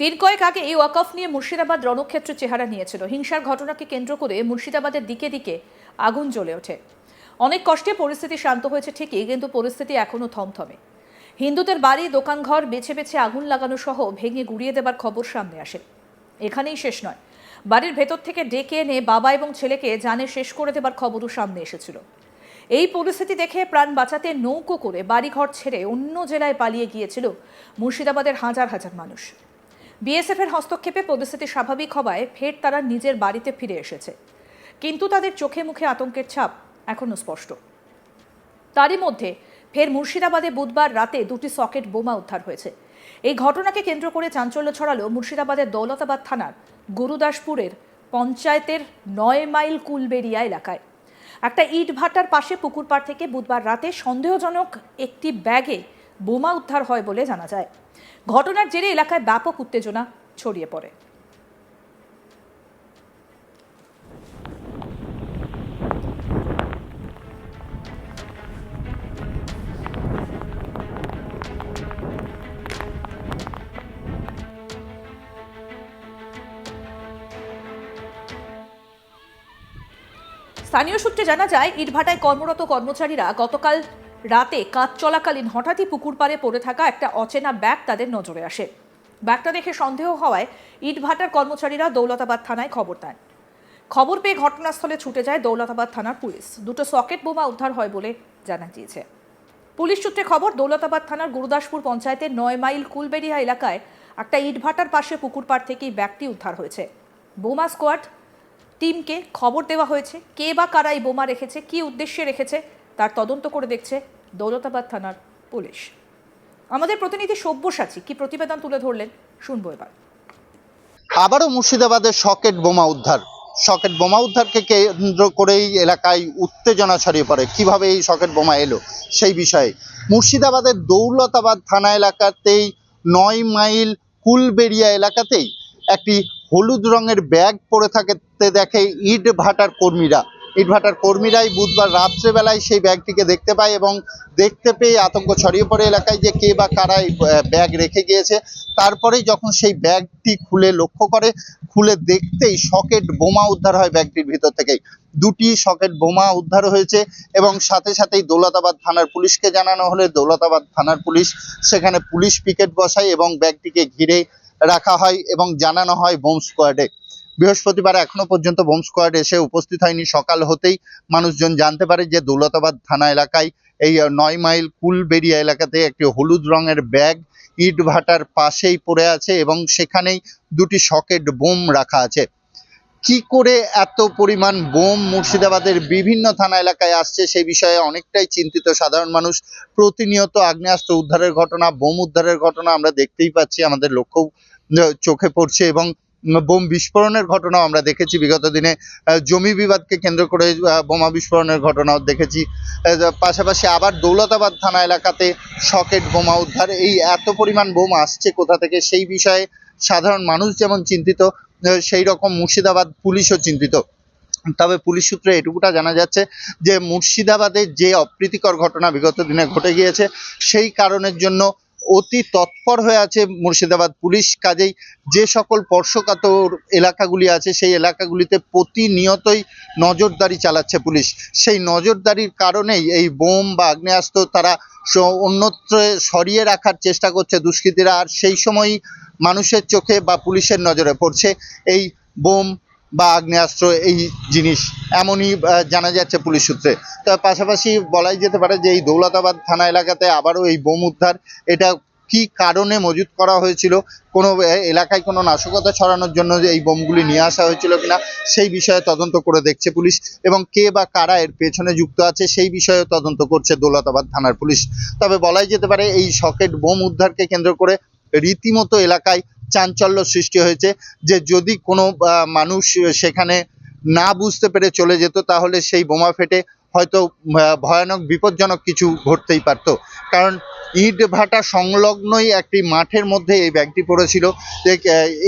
দিন কয়েক আগে এই ওয়াকফ নিয়ে মুর্শিদাবাদ রণক্ষেত্রের চেহারা নিয়েছিল। হিংসার ঘটনাকে কেন্দ্র করে মুর্শিদাবাদের দিকে দিকে আগুন জ্বলে ওঠে। অনেক কষ্টে পরিস্থিতি শান্ত হয়েছে ঠিকই, কিন্তু পরিস্থিতি এখনও থমথমে। হিন্দুদের বাড়ি, দোকানঘর, বেছে বেছে আগুন লাগানো সহ ভেঙে গুড়িয়ে দেবার খবর সামনে আসে। এখানেই শেষ নয়। বাড়ির ভেতর থেকে ডেকে এনে বাবা এবং ছেলেকে জানে শেষ করে দেবার খবরও সামনে এসেছিল। এই পরিস্থিতি দেখে প্রাণ বাঁচাতে নৌকো করে বাড়িঘর ছেড়ে অন্য জেলায় পালিয়ে গিয়েছিল মুর্শিদাবাদের হাজার হাজার মানুষ। বিএসএফ এর হস্তক্ষেপে পরিস্থিতি স্বাভাবিক হওয়ায় ফের তারা নিজের বাড়িতে ফিরে এসেছে। কিন্তু তাদের চোখে মুখে আতঙ্কের ছাপ এখনও স্পষ্ট। তারই মধ্যে ফের মুর্শিদাবাদে বুধবার রাতে দুটি সকেট বোমা উদ্ধার হয়েছে। এই ঘটনাকে কেন্দ্র করে চাঞ্চল্য ছড়ালো মুর্শিদাবাদের দৌলতাবাদ থানার গুরুদাসপুরের পঞ্চায়েতের নয় মাইল কুলবেরিয়া এলাকায়। একটা ইট ভাটার পাশে পুকুর পাড় থেকে বুধবার রাতে সন্দেহজনক একটি ব্যাগে বোমা উদ্ধার হয় বলে জানা যায়। ঘটনার জেরে এলাকায় ব্যাপক উত্তেজনা ছড়িয়ে পড়ে। স্থানীয় সূত্রে জানা যায়, ইটভাটায় কর্মরত কর্মচারীরা গতকাল রাতে কাজ চলাকালীন হঠাৎই পুকুর পাড়ে পড়ে থাকা একটা অচেনা ব্যাগ তাদের নজরে আসে। ব্যাগটা দেখে সন্দেহ হওয়ায় ইটভাটার কর্মচারীরা দৌলতাবাদ থানায় খবর দেন। খবর পেয়ে ঘটনাস্থলে ছুটে যায় দৌলতাবাদ থানার পুলিশ। দুটো সকেট বোমা উদ্ধার হয় বলে জানা গিয়েছে। পুলিশ সূত্রে খবর, দৌলতাবাদ থানার গুরুদাসপুর পঞ্চায়েতের নয় মাইল কুলবেরিয়া এলাকায় একটা ইটভাটার পাশে পুকুর পাড় থেকেই ব্যাগটি উদ্ধার হয়েছে। বোমা স্কোয়াড টিমকে খবর দেওয়া হয়েছে। কে বা কারা এই বোমা রেখেছে, কী উদ্দেশ্যে রেখেছে, তার তদন্ত করে দেখছে দৌলতাবাদ থানার পুলিশ। আমাদের প্রতিনিধি সব্যসাচী, কি প্রতিবেদন তুলে ধরলেন? শুনব এবার। আবারও মুর্শিদাবাদের সকেট বোমা উদ্ধার। সকেট বোমা উদ্ধারকে কেন্দ্র করেই এলাকায় উত্তেজনা ছড়িয়ে পড়ে। কীভাবে এই সকেট বোমা এলো সেই বিষয়ে মুর্শিদাবাদের দৌলতাবাদ থানা এলাকাতেই নয় মাইল কুলবেরিয়া এলাকাতেই একটি হলুদ রঙের ব্যাগ পরে থাকতে দেখে ইট ভাটার কর্মীরা। ইট ভাটার কর্মীরাই বুধবার রাত্রেবেলায় সেই ব্যাগটিকে দেখতে পায় এবং দেখতে পেয়ে আতঙ্ক ছড়িয়ে পড়ে এলাকায় যে কে বা কারা এই ব্যাগ রেখে গিয়েছে। তারপরেই যখন সেই ব্যাগটি খুলে লক্ষ্য করে, খুলে দেখতেই সকেট বোমা উদ্ধার হয় ব্যাগটির ভিতর থেকেই। দুটি সকেট বোমা উদ্ধার হয়েছে এবং সাথে সাথেই দৌলতাবাদ থানার পুলিশকে জানানো হলে দৌলতাবাদ থানার পুলিশ সেখানে পুলিশ পিকেট বসায় এবং ব্যাগটিকে ঘিরে রাখা হয় এবং জানানো হয় বোম স্কোয়াডে। বৃহস্পতিবার এখনও পর্যন্ত বোম স্কোয়াড এসে উপস্থিত হয়নি। সকাল হতেই মানুষজন জানতে পারে যে দৌলতাবাদ থানা এলাকায় এই নয় মাইল কুলবেরিয়া এলাকাতে একটি হলুদ রঙের ব্যাগ ইট ভাটার পাশেই পড়ে আছে এবং সেখানেই দুটি সকেট বোম রাখা আছে। কি করে এত পরিমাণ বোম মুর্শিদাবাদের বিভিন্ন থানা এলাকায় আসছে সেই বিষয়ে অনেকটাই চিন্তিত সাধারণ মানুষ। প্রতিনিয়ত আগ্নেয়াস্ত্র উদ্ধারের ঘটনা বোম উদ্ধারের ঘটনা আমরা দেখতেই পাচ্ছি আমাদের লক্ষ্যও আহ, চোখে পড়ছে এবং বোম বিস্ফোরণের ঘটনাও আমরা দেখেছি। বিগত দিনে জমি বিবাদকে কেন্দ্র করে বোমা বিস্ফোরণের ঘটনাও দেখেছি। পাশাপাশি আবার দৌলতাবাদ থানা এলাকাতে সকেট বোমা উদ্ধার। এই এত পরিমাণ বোম আসছে কোথা থেকে সেই বিষয়ে সাধারণ মানুষ যেমন চিন্তিত সেই রকম মুর্শিদাবাদ পুলিশও চিন্তিত। তবে পুলিশ সূত্রে এটুকুটা জানা যাচ্ছে যে, মুর্শিদাবাদে যে অপ্রীতিকর ঘটনা বিগত দিনে ঘটে গিয়েছে, সেই কারণের জন্য অতি তৎপর হয়ে আছে মুর্শিদাবাদ পুলিশ। কাজেই যে সকল স্পর্শকাতর এলাকাগুলি আছে, সেই এলাকাগুলিতে প্রতিনিয়তই নজরদারি চালাচ্ছে পুলিশ। সেই নজরদারির কারণেই এই বোম বা আগ্নেয়াস্ত্র তারা অন্যত্র সরিয়ে রাখার চেষ্টা করছে দুষ্কৃতীরা। আর সেই সময়ই মানুষের চোখে বা পুলিশের নজরে পড়ছে এই বোম বা আগ্নেয়াস্ত্র, এই জিনিস, এমনই জানা যাচ্ছে পুলিশ সূত্রে। তার পাশাপাশি বলাই যেতে পারে যে এই দৌলতাবাদ থানা এলাকাতে আবারও এই বোম উদ্ধার, এটা কি কারণে মজুত করা হয়েছিল? কোনো এলাকায় কোনো নাশকতা ছড়ানোর জন্য যে এই বোমগুলি নিয়ে আসা হয়েছিল কিনা, সেই বিষয়ে তদন্ত করে দেখছে পুলিশ। এবং কে বা কারা এর পেছনে যুক্ত আছে, সেই বিষয়ে তদন্ত করছে দৌলতাবাদ থানার পুলিশ। তবে বলাই যেতে পারে এই সকেট বোম উদ্ধারকে কেন্দ্র করে রীতিমতো এলাকায় চাঞ্চল্য সৃষ্টি হয়েছে যে যদি কোনো মানুষ সেখানে না বুঝতে পেরে চলে যেত, তাহলে সেই বোমা ফেটে হয়তো ভয়ানক, বিপজ্জনক কিছু ঘটতেই পারতো। কারণ ইট ভাটা সংলগ্নই একটি মাঠের মধ্যে এই ব্যাগটি পড়েছিল। যে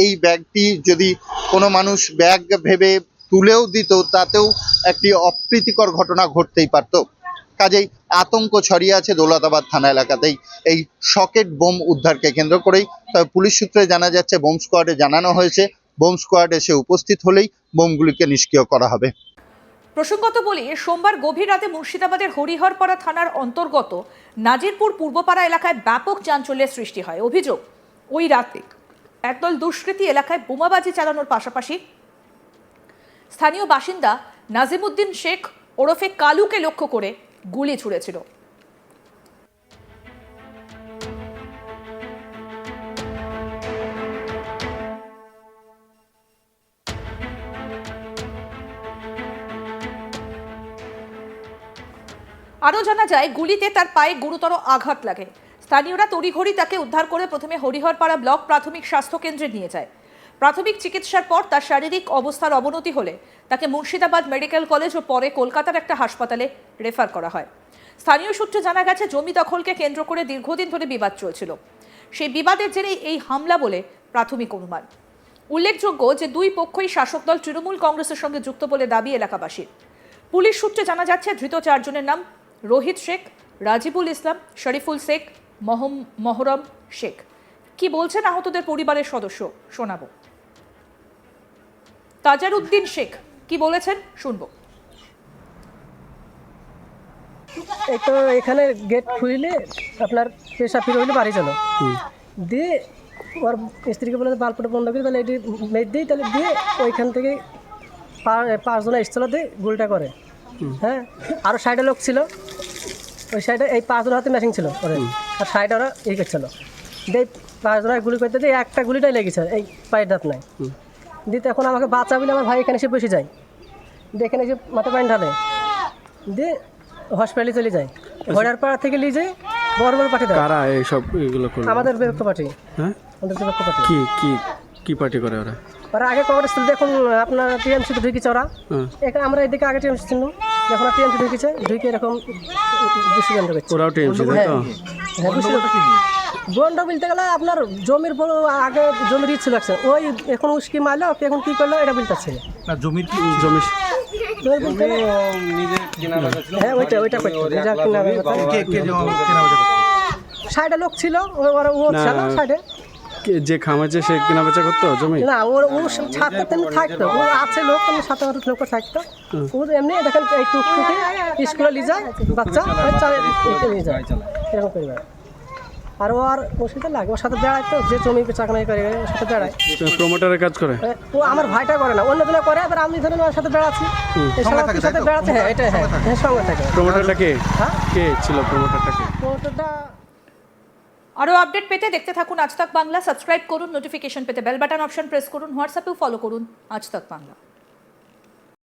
এই ব্যাগটি যদি কোনো মানুষ ব্যাগ ভেবে তুলেও দিত, তাতেও একটি অপ্রীতিকর ঘটনা ঘটতেই পারতো। কাজেই আতঙ্ক ছড়িয়ে আছে দৌলতাবাদ থানা এলাকাতেই। এই সকেট বোম উদ্ধারকে কেন্দ্র করেই। তবে পুলিশ সূত্রে জানা যাচ্ছে, বোম স্কোয়াডে জানানো হয়েছে, বোম স্কোয়াড এসে উপস্থিত হলেই বোমগুলিকে নিষ্ক্রিয় করা হবে। প্রসঙ্গত বলি, সোমবার গভীর রাতে মুর্শিদাবাদের হরিহরপাড়া থানার অন্তর্গত নাজিরপুর পূর্বপাড়া এলাকায় ব্যাপক চাঞ্চল্যের সৃষ্টি হয়। অভিযোগ, ওই রাতে একদল দুষ্কৃতী এলাকায় বোমাবাজি চালানোর পাশাপাশি স্থানীয় বাসিন্দা নাজিমুদ্দিন শেখ ওরফে কালুকে লক্ষ্য করে গুলি ছুড়েছিল। আরও জানা যায়, গুলিতে তার পায়ে গুরুতর আঘাত লাগে। স্থানীয়রা তড়িঘড়ি তাকে উদ্ধার করে প্রথমে হরিহরপাড়া ব্লক প্রাথমিক স্বাস্থ্য কেন্দ্রে নিয়ে যায়। প্রাথমিক চিকিৎসার পর তার শারীরিক অবস্থার অবনতি হলে তাকে মুর্শিদাবাদ মেডিকেল কলেজ ও পরে কলকাতার একটা হাসপাতালে রেফার করা হয়। স্থানীয় সূত্রে জানা গেছে, জমি দখলকে কেন্দ্র করে দীর্ঘদিন ধরে বিবাদ চলছিল। সেই বিবাদের জেরেই এই হামলা বলে প্রাথমিক অনুমান। উল্লেখযোগ্য যে দুই পক্ষই শাসক দল তৃণমূল কংগ্রেসের সঙ্গে যুক্ত বলে দাবি এলাকাবাসীর পুলিশ সূত্রে জানা যাচ্ছে, ধৃত চারজনের নাম রোহিত শেখ, রাজিবুল ইসলাম, শরীফুল শেখ, মহম মহরম শেখ। কি বলছেন আহতদের পরিবারের সদস্য, শোনাবো। তাজারউদ্দিন শেখ কি বলেছেন? শুনব। এই তো এখানে গেট খুললে আপনার পেশা ফিরে হইলে বাড়ি চলো। দিয়ে ওর স্ত্রীকে বলে বাল্বটা বন্ধ করে তাহলে এটি মেঘ দিই তাহলে দিয়ে ওইখান থেকে পাঁচজন এসছিল দিয়ে গুলটা করে। হ্যাঁ আরও সাইডে লোক ছিল। ওই সাইডে এই পাঁচজন হাতে ম্যাচিং ছিল ওদের। আর সাইডে ওরা ই করছিল। দিয়ে পাঁচজন গুলি করতে দিয়ে একটা গুলিটাই লেগেছে এই পায়ের দাঁত নাই। দিতে এখন আমাকে বাঁচা বলে আমার ভাই এখানে এসে বসে যায়। দিয়ে এখানে এসে মাথা পানি ঢালে। দিয়ে হসপিটালে চলে যায়। ঘোড়ার পাড়া থেকে নিয়ে যায় বড় বড় পার্টি দেয়। কারা এইসব এগুলো করল? আমাদের বিরক্ত পার্টি হ্যাঁ? আমাদের বিরক্ত পার্টি কি কি কি পার্টি করে ওরা? ওরা আগে কংগ্রেস ছিল দেখুন আপনার টিএমসিতে ঢুকেছে ওরা। হ্যাঁ। এখানে আমরা এদিকে আগে টিএমসি ছিল। যখন টিএমসি ঢুকেছে ঢুকে এরকম দুষ্কৃতি করছে ওরাও টিএমসি হ্যাঁ তো? হ্যাঁ বন্ড বলতে গেলে আপনার জমির উপর আগে জমির ই ছিল একটা। ওই এখন উস্কি মারলো ওকে এখন কি করল এটা বলতে পারছি না জমির কি জমি? হ্যাঁ ওইটা ওইটা? সাইডে লোক ছিল ও ওরা ও ছিল সাইডে যে খামাচ্ছে সে কেনা বেচা করতো জমি? না ওর ও ছাত্র তেমনি থাকতো। ও আছে লোক তেমনি সাথে আট লোক থাকতো। ও এমনি দেখেন এই টুকটুকি স্কুলে নিয়ে যায় বাচ্চা চালে নিয়ে যায় এরকম পরিবার আর ও আর ওর সাথে লাগে ওর সাথে বেড়ায় তো যে জমি চাকরি করে ওর সাথে বেড়ায়। প্রমোটারের কাজ করে? ও আমার ভাইটা করে না অন্য দিনে করে এবার আমি ধরেন ওর সাথে বেড়াচ্ছি। সাথে বেড়াচ্ছে হ্যাঁ এটা হ্যাঁ হ্যাঁ সঙ্গে থাকে। প্রমোটারটা কে? হ্যাঁ? কে ছিল প্রমোটারটা কে? আরও আপডেট পেতে দেখতে থাকুন আজ তাক বাংলা। সাবস্ক্রাইব করুন নোটিফিকেশন পেতে বেল বাটন অপশন প্রেস করুন হোয়াটসঅ্যাপেও ফলো করুন আজ তাক বাংলা।